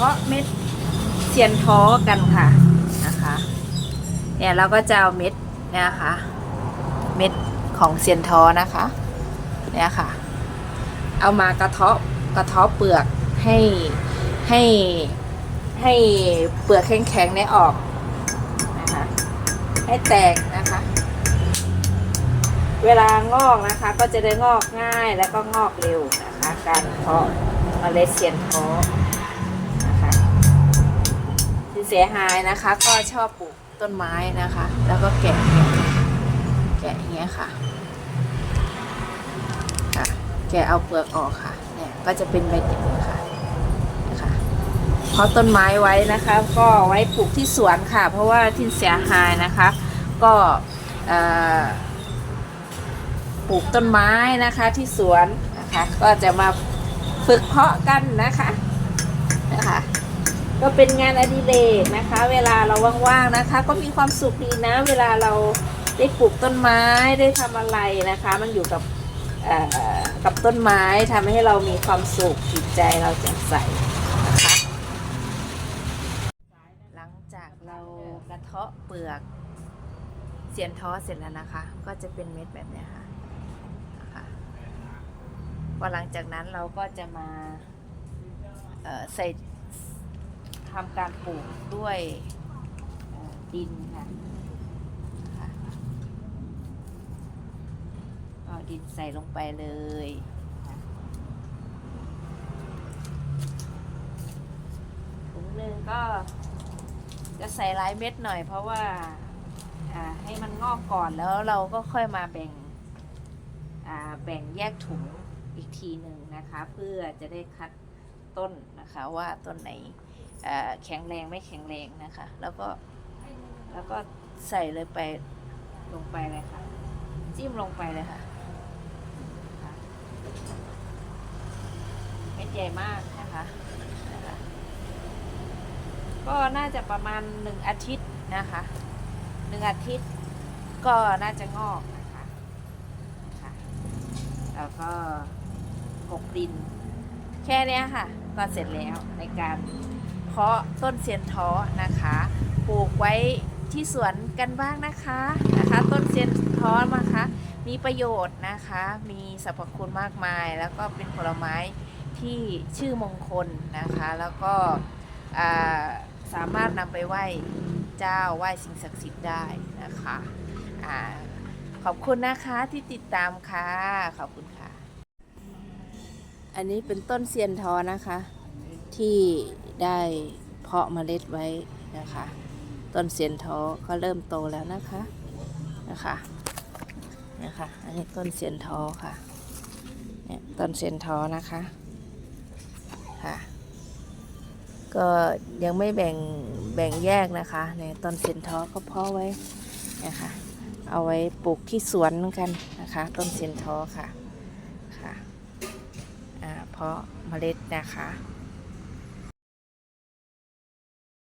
เพาะเม็ดเซียนท้อกันค่ะนะคะเนี่ยเราก็จะเอาเม็ดเนี่ยนะคะเม็ดของเซียนท้อนะคะเนี่ยค่ะ เอามากระเทาะกระเทาะเปลือกให้ให้ให้เปลือกแข็งๆเนี่ยออกนะคะให้แตกนะคะ เวลางอกนะคะก็จะได้งอกง่ายแล้วก็งอกเร็วนะคะ การเพาะเมล็ดเซียนท้อ ที่เสียหายนะคะ ก็ชอบปลูกต้นไม้นะคะ แล้วก็แกะแกะแกะอย่างเงี้ยค่ะค่ะ แกะเอาเปลือกออกค่ะ เนี่ยก็จะเป็นแบบนี้ค่ะนะคะเพราะต้นไม้ไว้นะคะ ก็ไว้ปลูกที่สวนค่ะ เพราะว่าที่เสียหายนะคะ ก็ปลูกต้นไม้นะคะที่สวนนะคะ ก็จะมาฝึกเพาะกันนะคะ ก็เป็นงานอดิเรกนะคะ เวลาเราว่างๆนะคะ ก็มีความสุขดีนะ เวลาเราได้ปลูกต้นไม้ได้ทำอะไรนะคะ มันอยู่กับกับต้นไม้ทำให้เรามีความสุขจิตใจเราแจ่มใสนะคะหลังจากเรากระเทาะเปลือกเสียนท้อเสร็จแล้วนะคะ ก็จะเป็นเม็ดแบบนี้ค่ะนะคะพอหลังจากนั้นเราก็จะมาใส่ ทำการปลูกด้วยดินค่ะนะคะเอาดินใส่ลงไปเลยถุงหนึ่งก็จะใส่หลายเม็ดหน่อยเพราะว่าให้มันงอกก่อนแล้วเราก็ค่อยมาแบ่งแบ่งแยกถุงอีกทีหนึ่งนะคะ เพื่อจะได้คัด ต้นนะคะว่าต้นไหนแข็งแรงไม่แข็งแรงนะคะ แล้วก็แล้วก็ใส่เลยไปลงไปเลยค่ะ จิ้มลงไปเลยค่ะค่ะเม็ดใหญ่มากนะคะนะคะ ก็น่าจะประมาณหนึ่งอาทิตย์นะคะหนึ่งอาทิตย์ก็น่าจะงอกนะคะค่ะแล้วก็กบดิน แค่นี้ค่ะ ก็เสร็จแล้วในการเพาะต้นเซียนท้อนะคะ ปลูกไว้ที่สวนกันบ้างนะคะนะคะ ต้นเซียนท้อนะคะ มีประโยชน์นะคะ มีสรรพคุณมากมาย แล้วก็เป็นผลไม้ที่ชื่อมงคลนะคะ แล้วก็สามารถนำไปไหว้เจ้าไหว้สิ่งศักดิ์สิทธิ์ได้นะคะอ่าขอบคุณนะคะที่ติดตามค่ะ ขอบคุณค่ะ อันนี้เป็นต้นเซียนทอนะคะ ที่ได้เพาะเมล็ดไว้นะคะ ต้นเซียนทอก็เริ่มโตแล้วนะคะนะคะนะคะ อันนี้ต้นเซียนทอค่ะเนี่ยต้นเซียนทอนะคะค่ะก็ยังไม่แบ่งแบ่งแยกนะคะในต้นเซียนทอก็เพาะไว้นะคะเอาไว้ปลูกที่สวนเหมือนกันนะคะ ต้นเซียนทอค่ะ เพาะเมล็ดนะคะ